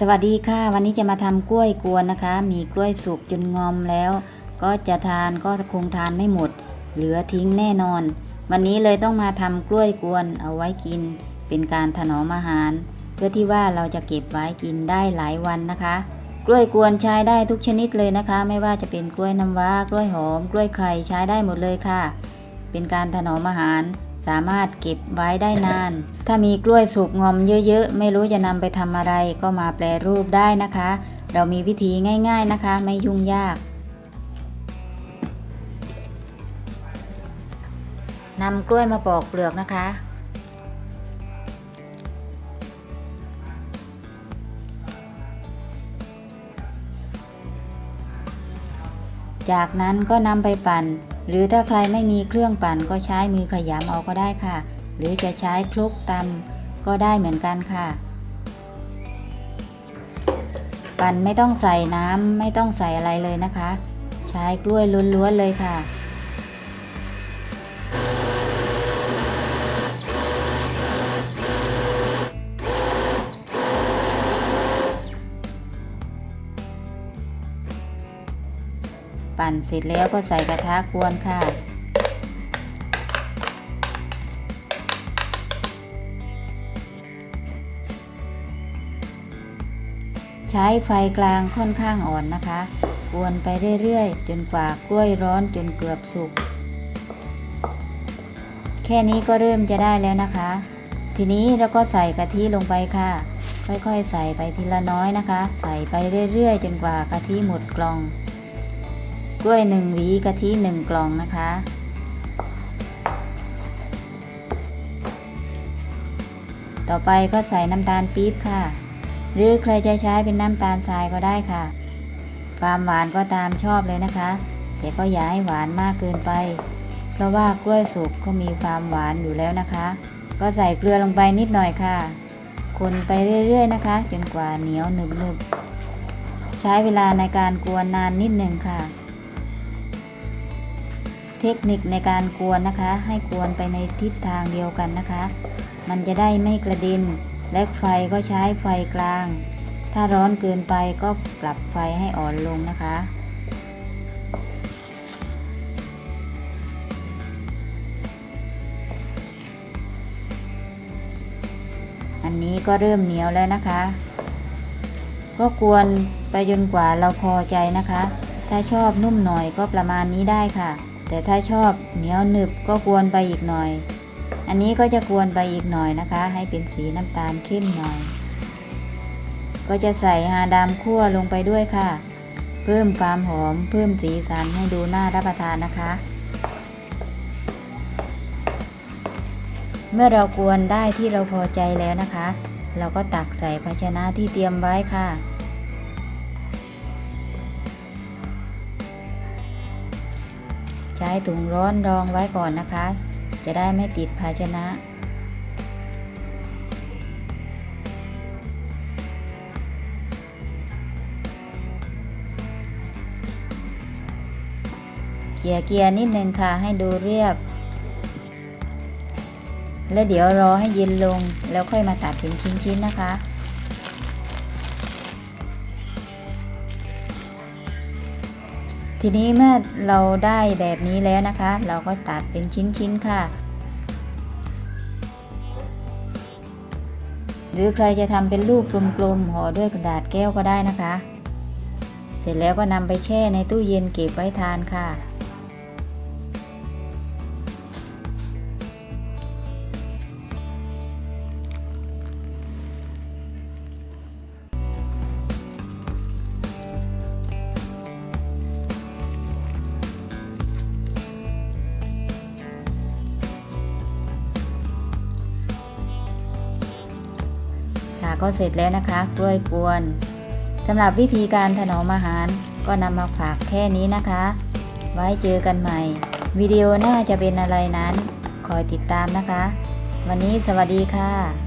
สวัสดีค่ะ วันนี้จะมาทำกล้วยกวนนะคะ มีกล้วยสุกจนงอมแล้ว ก็จะทานก็คงทานไม่หมด เหลือทิ้งแน่นอน วันนี้เลยต้องมาทำกล้วยกวนเอาไว้กิน เป็นการถนอมอาหาร เพื่อที่ว่าเราจะเก็บไว้กินได้หลายวันนะคะ กล้วยกวนใช้ได้ทุกชนิดเลยนะคะ ไม่ว่าจะเป็นกล้วยน้ำว้ากล้วยหอม กล้วยไข่ใช้ได้หมดเลยค่ะ เป็นการถนอมอาหาร สามารถเก็บไว้ได้นาน ถ้ามีกล้วยสุกงอมเยอะๆ ไม่รู้จะนำไปทำอะไร ก็มาแปรรูปได้นะคะ เรามีวิธีง่าย ๆนะคะ ไม่ยุ่งยากนำกล้วยมาปอกเปลือกนะคะ จากนั้นก็นำไปปั่น หรือถ้าใครไม่มีเครื่องปั่นก็ใช้มือขยำเอาก็ได้ค่ะ หรือจะใช้คลุกตำก็ได้เหมือนกันค่ะ ปั่นไม่ต้องใส่น้ำไม่ต้องใส่อะไรเลยนะคะ ใช้กล้วยล้วนๆเลยค่ะ ปั่นเสร็จแล้วก็ใส่กระทะกวนค่ะ ใช้ไฟกลางค่อนข้างอ่อนนะคะ กวนไปเรื่อยๆ จนกว่ากล้วยร้อนจนเกือบสุก แค่นี้ก็เริ่มจะได้แล้วนะคะ ทีนี้เราก็ใส่กะทิลงไปค่ะ ค่อยๆ ใส่ไปทีละน้อยนะคะ ใส่ไปเรื่อยๆ จนกว่ากะทิหมดกล่อง กล้วยหนึ่งหวีกะทิหนึ่งกล่องนะคะ ต่อไปก็ใส่น้ำตาลปี๊บค่ะ หรือใครจะใช้เป็นน้ำตาลทรายก็ได้ค่ะ ความหวานก็ตามชอบเลยนะคะ แต่ก็อย่าให้หวานมากเกินไป เพราะว่ากล้วยสุกก็มีความหวานอยู่แล้วนะคะ ก็ใส่เกลือลงไปนิดหน่อยค่ะ คนไปเรื่อยๆนะคะ จนกว่าเหนียวหนึบๆใช้เวลาในการกวนนานนิดหนึ่งค่ะ เทคนิคในการกวนนะคะ ให้กวนไปในทิศทางเดียวกันนะคะ มันจะได้ไม่กระเด็นและไฟก็ใช้ไฟกลาง ถ้าร้อนเกินไปก็ปรับไฟให้อ่อนลงนะคะ อันนี้ก็เริ่มเหนียวแล้วนะคะ ก็กวนไปจนกว่าเราพอใจนะคะ ถ้าชอบนุ่มหน่อยก็ประมาณนี้ได้ค่ะ แต่ถ้าชอบเหนียวหนึบก็กวนไปอีกหน่อย อันนี้ก็จะกวนไปอีกหน่อยนะคะ ให้เป็นสีน้ำตาลเข้มหน่อย ก็จะใส่ฮาดามคั่วลงไปด้วยค่ะ เพิ่มความหอม เพิ่มสีสันให้ดูน่ารับประทานนะคะ เมื่อเรากวนได้ที่เราพอใจแล้วนะคะ เราก็ตักใส่ภาชนะที่เตรียมไว้ค่ะ ช้ถุงร้อนรองไว้ก่อนนะคะ จะได้ไม่ติดภาชนะ เกียร์เกียร์นิดนึงค่ะให้ดูเรียบ แล้วเดี๋ยวรอให้เย็นลงแล้วค่อยมาตัดเป็นชิ้นๆนะคะ ทีนี้เมื่อเราได้แบบนี้แล้วนะคะ เราก็ตัดเป็นชิ้นๆค่ะ หรือใครจะทำเป็นรูปกลมๆห่อด้วยกระดาษแก้วก็ได้นะคะ เสร็จแล้วก็นำไปแช่ในตู้เย็นเก็บไว้ทานค่ะ ค่ะก็เสร็จแล้วนะคะ กล้วยกวนสำหรับวิธีการถนอมอาหารก็นำมาฝากแค่นี้นะคะ ไว้เจอกันใหม่ วิดีโอหน้าจะเป็นอะไรนั้น คอยติดตามนะคะ วันนี้สวัสดีค่ะ